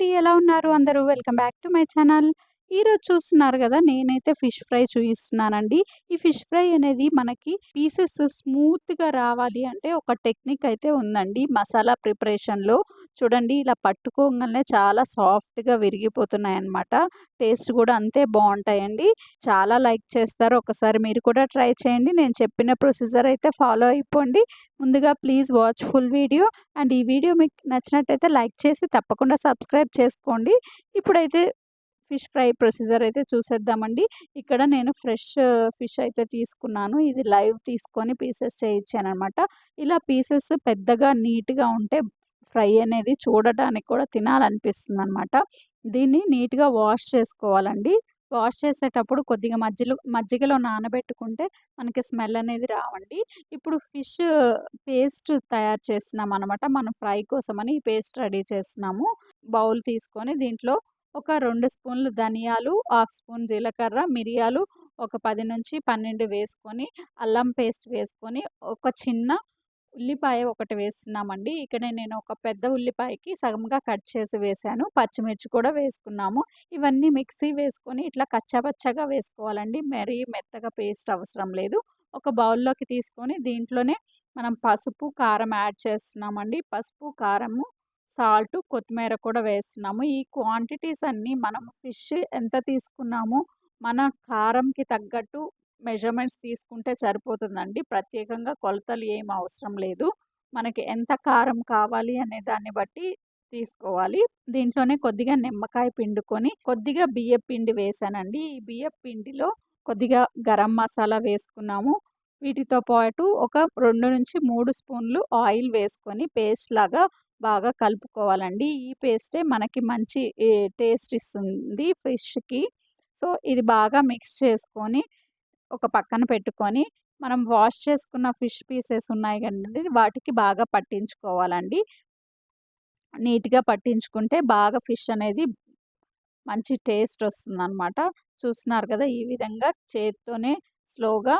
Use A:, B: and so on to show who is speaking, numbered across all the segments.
A: అండి. ఎలా ఉన్నారు అందరూ? Welcome back to my channel. ఈరోజు చూస్తున్నారు కదా నేనైతే ఫిష్ ఫ్రై చూపిస్తున్నానండి ఈ ఫిష్ ఫ్రై అనేది మనకి పీసెస్ స్మూత్‌గా రావాలి అంటే ఒక టెక్నిక్ అయితే ఉందండి మసాలా ప్రిపరేషన్‌లో. చూడండి ఇలా పట్టుకోగానే చాలా సాఫ్ట్‌గా విరిగిపోతున్నాయన్నమాట. టేస్ట్ కూడా అంతే బాగుంటాయండి చాలా లైక్ చేస్తారు. ఒకసారి మీరు కూడా ట్రై చేయండి. నేను చెప్పిన ప్రొసీజర్ అయితే ఫాలో అయిపోండి. ముందుగా please watch full video. And ఈ వీడియో మీకు నచ్చినట్టయితే లైక్ చేసి తప్పకుండా సబ్స్క్రైబ్ చేసుకోండి. ఇప్పుడైతే ఫిష్ ఫ్రై ప్రొసీజర్ అయితే చూసేద్దామండి. ఇక్కడ నేను ఫ్రెష్ ఫిష్ అయితే తీసుకున్నాను. ఇది లైవ్ తీసుకొని పీసెస్ చేయించాను అనమాట ఇలా పీసెస్ పెద్దగా నీట్‌గా ఉంటే ఫ్రై అనేది చూడటానికి కూడా తినాలనిపిస్తుంది అనమాట దీన్ని నీట్‌గా వాష్ చేసుకోవాలండి. వాష్ చేసేటప్పుడు కొద్దిగా మజ్జిలో మజ్జిగలో నానబెట్టుకుంటే మనకి స్మెల్ అనేది రావండి. ఇప్పుడు ఫిష్ పేస్ట్ తయారు చేస్తున్నాం అనమాట మనం ఫ్రై కోసమని ఈ పేస్ట్ రెడీ చేస్తున్నాము. బౌల్ తీసుకొని దీంట్లో ఒక రెండు స్పూన్లు ధనియాలు, హాఫ్ స్పూన్ జీలకర్ర, మిరియాలు ఒక 10-12 వేసుకొని, అల్లం పేస్ట్ వేసుకొని, ఒక చిన్న ఉల్లిపాయ ఒకటి వేస్తున్నామండి. ఇక్కడ నేను ఒక పెద్ద ఉల్లిపాయకి సగంగా కట్ చేసి వేసాను పచ్చిమిర్చి కూడా వేసుకున్నాము. ఇవన్నీ మిక్సీ వేసుకొని ఇట్లా కచ్చాపచ్చాగా వేసుకోవాలండి. మరీ మెత్తగా పేస్ట్ అవసరం లేదు. ఒక బౌల్‌లోకి తీసుకొని దీంట్లోనే మనం పసుపు, కారం యాడ్ చేస్తున్నామండి. పసుపు, కారము, సాల్ట్, కొత్తిమీర కూడా వేస్తున్నాము. ఈ క్వాంటిటీస్ అన్నీ మనం ఫిష్ ఎంత తీసుకున్నామో మన కారంకి తగ్గట్టు మెజర్‌మెంట్స్ తీసుకుంటే సరిపోతుందండి. ప్రత్యేకంగా కొలతలు ఏం అవసరం లేదు. మనకి ఎంత కారం కావాలి అనే దాన్ని బట్టి తీసుకోవాలి. దీంట్లోనే కొద్దిగా నిమ్మకాయ పిండుకొని, కొద్దిగా బియ్యం పిండి వేసానండి ఈ బియ్యం పిండిలో కొద్దిగా గరం మసాలా వేసుకున్నాము. వీటితో పాటు ఒక 2-3 స్పూన్లు ఆయిల్ వేసుకొని పేస్ట్ లాగా బాగా కలుపుకోవాలండి. ఈ పేస్టే మనకి మంచి టేస్ట్ ఇస్తుంది ఫిష్‌కి. సో, ఇది బాగా మిక్స్ చేసుకొని ఒక పక్కన పెట్టుకొని, మనం వాష్ చేసుకున్న ఫిష్ పీసెస్ ఉన్నాయి కదండీ! వాటికి బాగా పట్టించుకోవాలండి. నీట్‌గా పట్టించుకుంటే బాగా ఫిష్ అనేది మంచి టేస్ట్ వస్తుందనమాట. చూస్తున్నారు కదా! ఈ విధంగా చేత్తోనే స్లోగా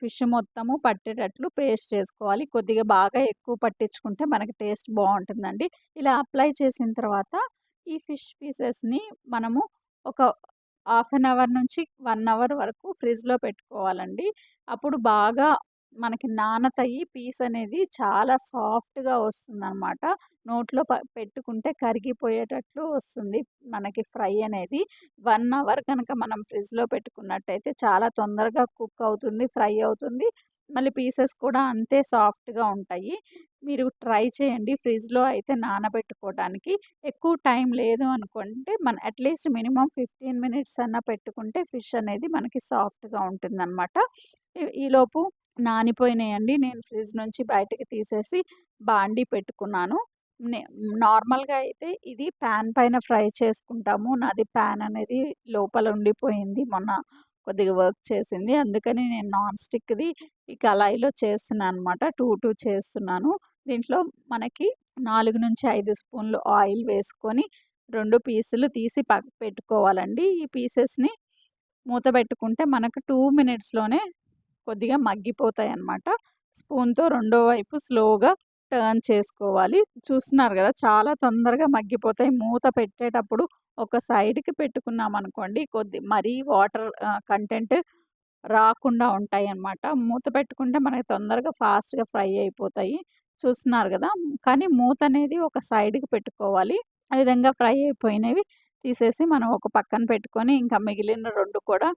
A: ఫిష్ మొత్తము పట్టేటట్లు పేస్ట్ చేసుకోవాలి. కొద్దిగా బాగా ఎక్కువ పట్టించుకుంటే మనకి టేస్ట్ బాగుంటుందండి ఇలా అప్లై చేసిన తర్వాత ఈ ఫిష్ పీసెస్‌ని మనము ఒక హాఫ్ అన్ అవర్ నుంచి వన్ అవర్ వరకు ఫ్రిడ్జ్‌లో పెట్టుకోవాలండి. అప్పుడు బాగా మనకి నానతాయి. పీస్ అనేది చాలా సాఫ్ట్‌గా వస్తుందనమాట. నోట్లో ప పెట్టుకుంటే కరిగిపోయేటట్లు వస్తుంది మనకి ఫ్రై అనేది. వన్ అవర్ కనుక మనం ఫ్రిడ్జ్‌లో పెట్టుకున్నట్టయితే చాలా తొందరగా కుక్ అవుతుంది. ఫ్రై అవుతుంది. మళ్ళీ పీసెస్ కూడా అంతే సాఫ్ట్‌గా ఉంటాయి. మీరు ట్రై చేయండి ఫ్రిడ్జ్‌లో అయితే నానబెట్టుకోవడానికి. ఎక్కువ టైం లేదు అనుకుంటే మన అట్‌లీస్ట్ మినిమం ఫిఫ్టీన్ మినిట్స్ అన్నా పెట్టుకుంటే ఫిష్ అనేది మనకి సాఫ్ట్‌గా ఉంటుందన్నమాట ఈలోపు నానిపోయినాయండి. నేను ఫ్రిడ్జ్ నుంచి బయటకి తీసేసి బాండీ పెట్టుకున్నాను. నే నార్మల్‌గా అయితే ఇది పాన్ పైన ఫ్రై చేసుకుంటాము. నాది పాన్ అనేది లోపల ఉండిపోయింది. మొన్న కొద్దిగా వర్క్ చేసింది. అందుకని నేను నాన్ స్టిక్‌ది ఈ కళాయిలో చేస్తున్నాననమాట. 2, 2 చేస్తున్నాను. దీంట్లో మనకి 4-5 స్పూన్లు ఆయిల్ వేసుకొని రెండు పీసులు తీసి పక్క పెట్టుకోవాలండి. ఈ పీసెస్‌ని మూత పెట్టుకుంటే మనకు టూ మినిట్స్‌లోనే కొద్దిగా మగ్గిపోతాయి అన్నమాట స్పూన్‌తో రెండో వైపు స్లోగా టర్న్ చేసుకోవాలి. చూస్తున్నారు కదా! చాలా తొందరగా మగ్గిపోతాయి. మూత పెట్టేటప్పుడు ఒక సైడ్‌కి పెట్టుకున్నామనుకోండి కొద్ది మరీ వాటర్ కంటెంట్ రాకుండా ఉంటాయి అన్నమాట మూత పెట్టుకుంటే మనకి తొందరగా ఫాస్ట్‌గా ఫ్రై అయిపోతాయి. చూస్తున్నారు కదా! కానీ మూత అనేది ఒక సైడ్‌కి పెట్టుకోవాలి. ఆ విధంగా ఫ్రై అయిపోయినవి తీసేసి మనం ఒక పక్కన పెట్టుకొని ఇంకా మిగిలిన రెండు కూడా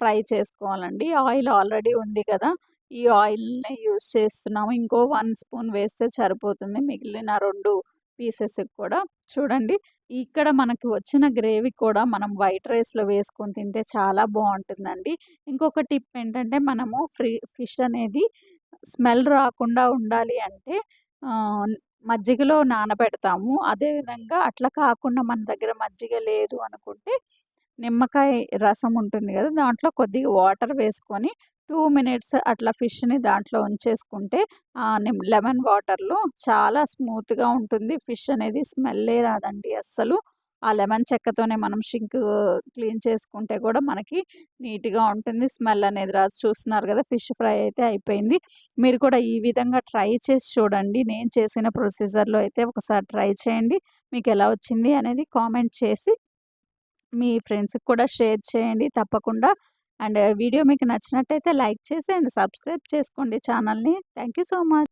A: ఫ్రై చేసుకోవాలండి. ఆయిల్ ఆల్రెడీ ఉంది కదా! ఈ ఆయిల్ని యూజ్ చేస్తున్నాము. ఇంకో వన్ స్పూన్ వేస్తే సరిపోతుంది. మిగిలిన రెండు పీసెస్‌కి కూడా. చూడండి ఇక్కడ మనకి వచ్చిన గ్రేవీ కూడా మనం వైట్ రైస్‌లో వేసుకొని తింటే చాలా బాగుంటుందండి ఇంకొక టిప్ ఏంటంటే మనము ఫ్రీ ఫిష్ అనేది స్మెల్ రాకుండా ఉండాలి అంటే మజ్జిగలో నానబెడతాము. అదేవిధంగా అట్లా కాకుండా మన దగ్గర మజ్జిగ లేదు అనుకుంటే నిమ్మకాయ రసం ఉంటుంది కదా! దాంట్లో కొద్దిగా వాటర్ వేసుకొని టూ మినిట్స్ అట్లా ఫిష్‌ని దాంట్లో ఉంచేసుకుంటే నిమ్ లెమన్ వాటర్‌లో చాలా స్మూత్‌గా ఉంటుంది. ఫిష్ అనేది స్మెల్లే రాదండి అస్సలు. ఆ లెమన్ చెక్కతోనే మనం షింక్ క్లీన్ చేసుకుంటే కూడా మనకి నీట్‌గా ఉంటుంది. స్మెల్ అనేది రాదు. చూస్తున్నారు కదా! ఫిష్ ఫ్రై అయితే అయిపోయింది. మీరు కూడా ఈ విధంగా ట్రై చేసి చూడండి. నేను చేసిన ప్రొసీజర్‌లో అయితే ఒకసారి ట్రై చేయండి. మీకు ఎలా వచ్చింది అనేది కామెంట్ చేసి మీ ఫ్రెండ్స్‌కి కూడా షేర్ చేయండి తప్పకుండా. అండ్ వీడియో మీకు నచ్చినట్టయితే లైక్ చేసి అండ్ సబ్స్క్రైబ్ చేసుకోండి ఛానల్‌ని. Thank you so much.